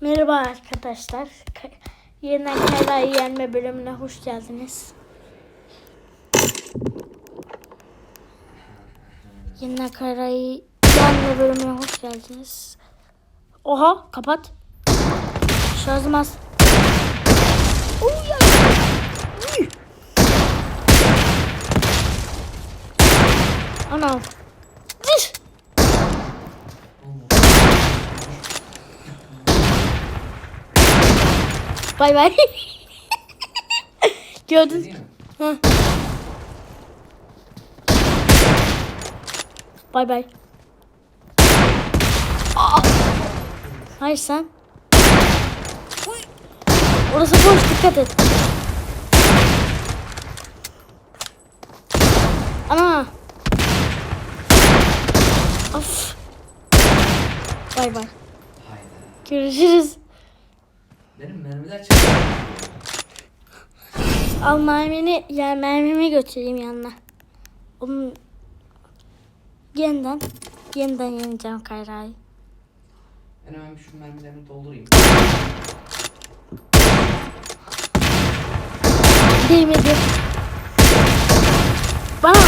Merhaba arkadaşlar. Ka- Yeniden Kayra'yı yenme bölümüne hoş geldiniz. Yeniden Kayra'yı yenme bölümüne hoş geldiniz. Oha kapat. Şarjım az. Anam. Bay bay. Gördün. Hı. Bay bay. Aa! Hayır sen. Orası boş dikkat et. Ana. Of. Bay bay. Görüşürüz. Benim mermiler çıktı. Al mermini, yani mermimi götüreyim yanına. Onun yeniden, yeniden yeneceğim Kayra'yı. Ben hemen şu mermilerimi doldurayım. Değmedi. Bana bak.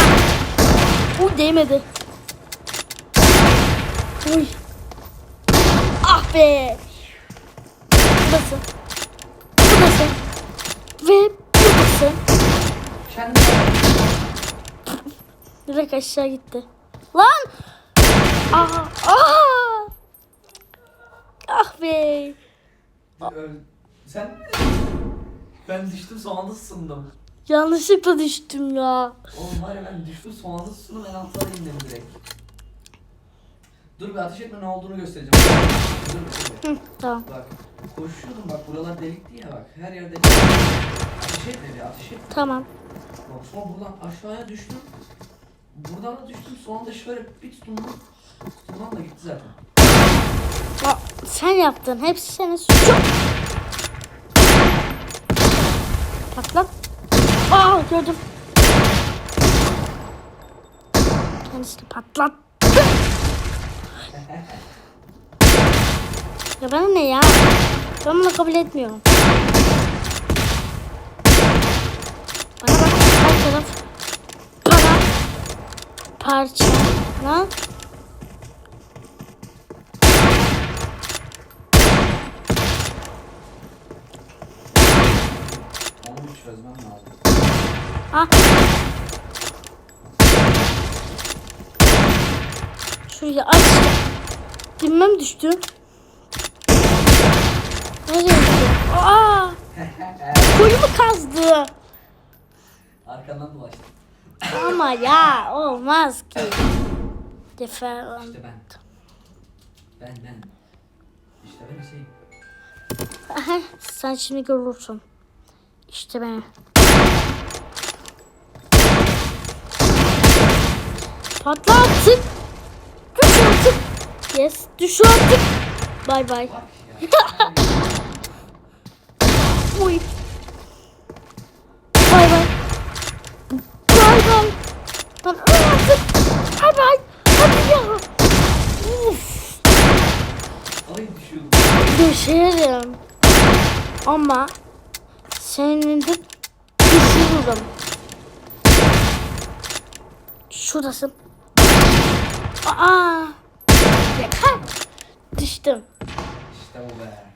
Uy değmedi. Uy. Ah be. Burası. Burası. Ve. Kendi Direkt aşağı gitti. Lan! Aa! Aa! Ah be! Öl- Sen Ben düştüm son anda ısındım. Yanlışlıkla düştüm ya. Oğlum var ya ben düştüm son anda ısındım en altlara indim direkt. Dur bir ateş etme ne olduğunu göstereceğim. Dur bir. Hı, tamam. Bak koşuyordum bak buralar delikti ya bak her yerde Ateş etme bir ateş etme. Tamam. Bak sonra buradan aşağıya düştüm. Buradan da düştüm son anda şöyle bir tutundum. Tutundan da gitti zaten. Aa, sen yaptın. Hepsi senin suçun. Patlat. Aa gördüm. Kendisini patlat. Ya bana ne ya? Ben bunu kabul etmiyorum. Bana bak her taraf para parça lan. Ah. Şurayı aç. Bilmem düştü. Nereye gitti? Aa! Kuyumu kazdı. Arkandan dolaştım. Ama ya olmaz ki. Defa İşte ben. Ben ben. İşte ben şey. Aha, sen şimdi görürsün. İşte ben. Patla artık. Düş artık. Yes. Düş artık. Bay bay. Uy. Bay bay. Bay bay. Lan öl artık. Bay bay. Hadi ya. Uf. Ay düşüyordum. Düşerim. Ama senin de düşürürüm. Şuradasın. Aa! Yakar. Düştüm. İşte bu be.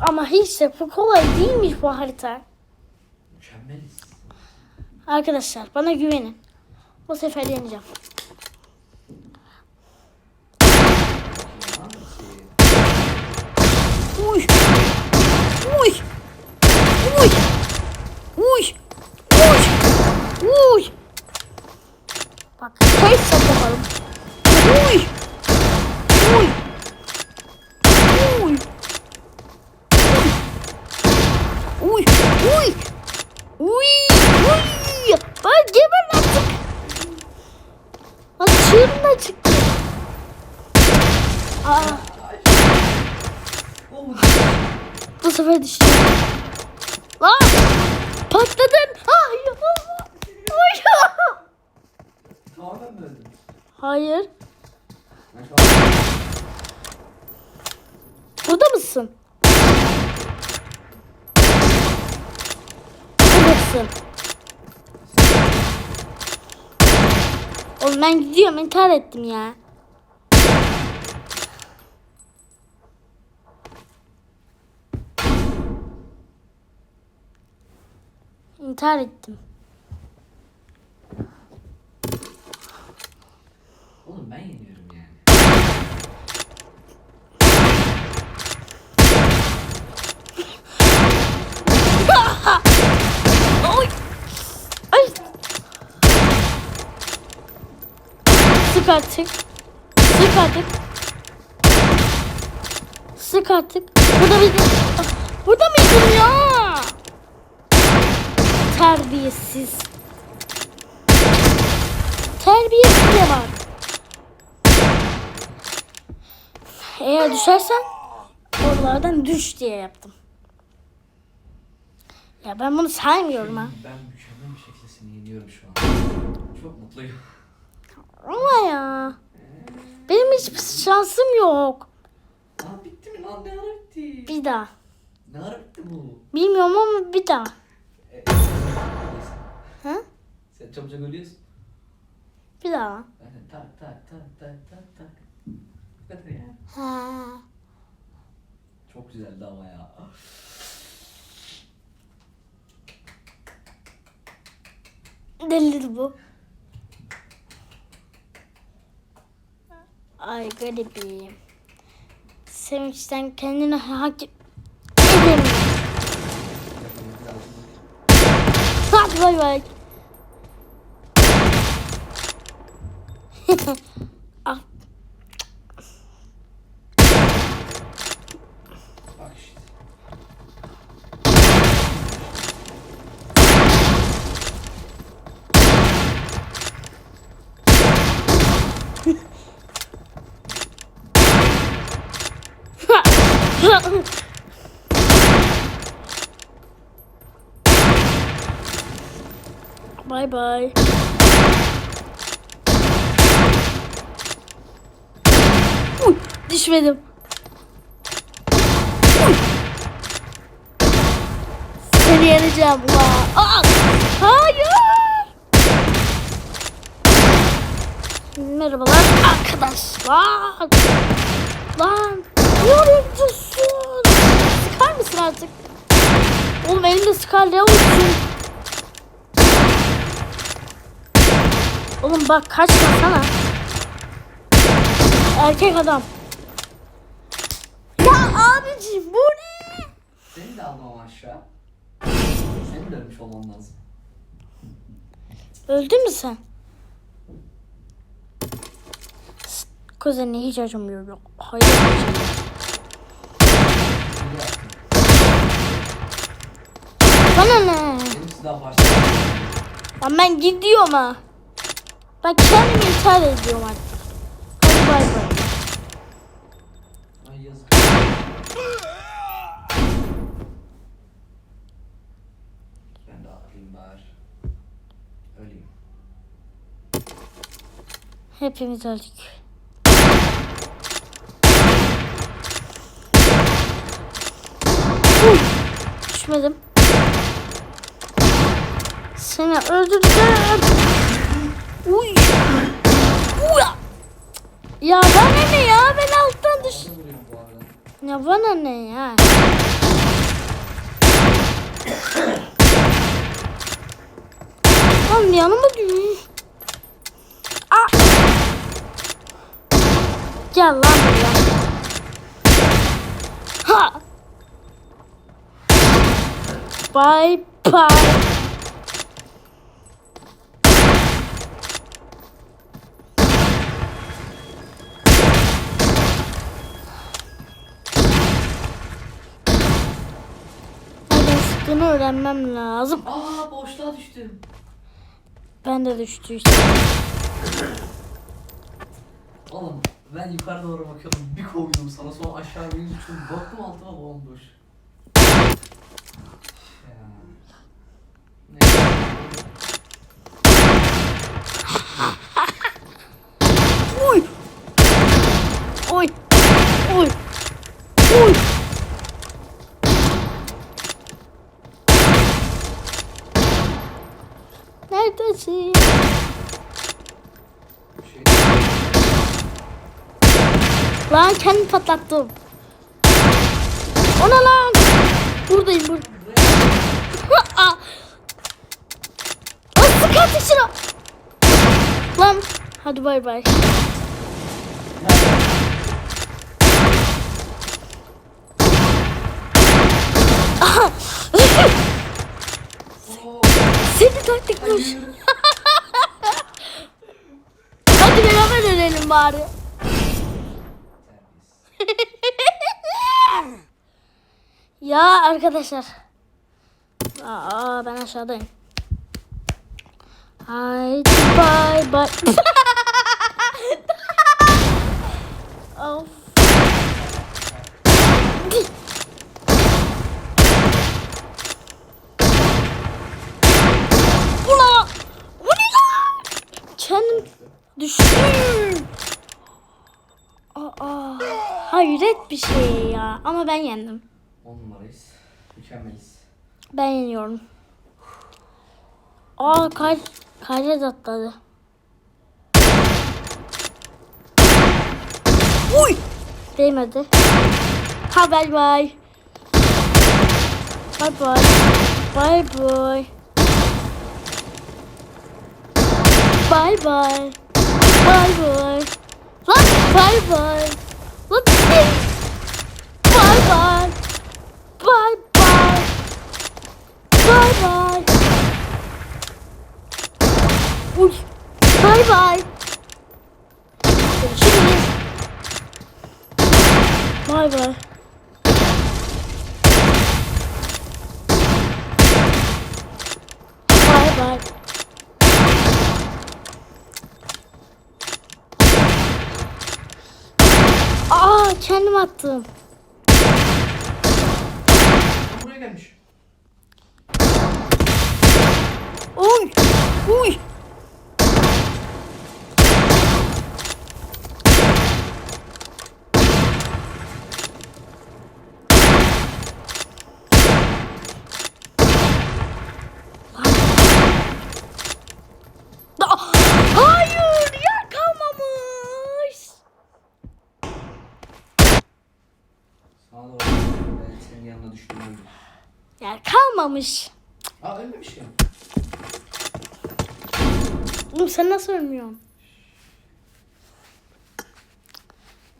Ama hiç de bu kolay değilmiş bu harita. Mükemmeliz. Arkadaşlar bana güvenin. Bu sefer yeneceğim. Hayır. Burada mısın? Buradasın. Oğlum ben gidiyorum intihar ettim ya. İntihar ettim. Ben yeniyorum yani. Oy. Ay. Sık artık. Sık artık. Sık artık. Burada bir... Burada mıydın ya? Terbiyesiz de var. Eğer düşersen oralardan düş diye yaptım. Ya ben bunu saymıyorum ha. Ben mükemmel bir şekilde seni yeniyorum şu an. Çok mutluyum. Ama ya. Benim hiçbir şansım yok. Lan bitti mi lan? Ne ara bitti? Bir daha. Ne ara bitti bu? Bilmiyorum ama bir daha. E. Ha? Sen çabucak ölüyorsun. Bir daha. Tak tak tak tak tak tak. Kadar. Ha. Çok güzeldi ama ya. Delidir bu. Ay garibim. Sevinçten kendini hak edemiyor. Hadi bay bay. ah, Bak işte. Bay bay. Düşmedim. Seni yeneceğim ulan. Aa, hayır. Merhabalar arkadaşlar. Lan yorumcusun. Sıkar mısın artık? Oğlum elimde sıkar ne olsun? Oğlum bak kaçmasana. Erkek adam. Ya abicim bu ne? Seni de aldım ama aşağı. Seni de ölmüş olman lazım. Öldün mü sen? Kuzenine hiç acımıyor yok. Hayır. Bana ne? Benim silah başladı. Lan ben gidiyorum ha. Ben kendimi intihar ediyorum artık. Hadi bay bay. Ay yazık. Ben de alayım bari. Öleyim. Hepimiz öldük. Uy, Düşmedim. Seni öldüreceğim. Uy. Uy. Ya bana ne ya? Ben alttan düş. Ya bana ne ya? Lan yanıma düş. Aa. Gel lan buraya. Ha. Bye bye. Sıktığını öğrenmem lazım. Aa boşluğa düştüm. Ben de düştü işte. Oğlum ben yukarı doğru bakıyordum. Bir koydum sana sonra aşağı bir düştüm. Baktım altıma bomboş. Ya. Neyse. Uy. Oy. Oy. Uy. Lan kendimi patlattım. Ona lan. Buradayım. Lan sık artık şunu. Lan. Hadi bay bay. Seni taktik kuş. hayır. Hadi beraber dönelim bari. Ya arkadaşlar. Aa ben aşağıdayım. Haydi bay bay. of. Ula! Bu ne lan? Kendim düştüm. Aa, hayret bir şey ya. Ama ben yendim. 10 numarayız. Mükemmeliz. Ben yeniyorum. Aa kay kaydet atladı. Uy! Değmedi. Ha bay bay. Bay bay. Bay bay. Bay bay. Bay bay. Lan bay bay. Lan bay bay. Bay bay. Bay bay. Uy. Bay bay. Görüşürüz. Bay bay. Bay bay. Aa kendim attım. Buraya gelmiş. Uy. Uy. Da- Hayır yer kalmamış. Sağa doğru. Ben senin yanına düştüm öldüm. Yer kalmamış. Aa ölmemiş ki. Oğlum sen nasıl ölmüyorsun?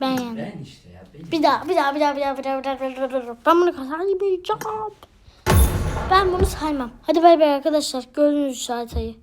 Ben. Ben işte ya. Benim. Bir daha, bir daha, bir daha, bir daha, bir daha, bir daha, bir daha, bir daha. Ben bunu kazanmayacağım. Ben bunu saymam. Hadi bay bay arkadaşlar. Gördünüz şu haritayı.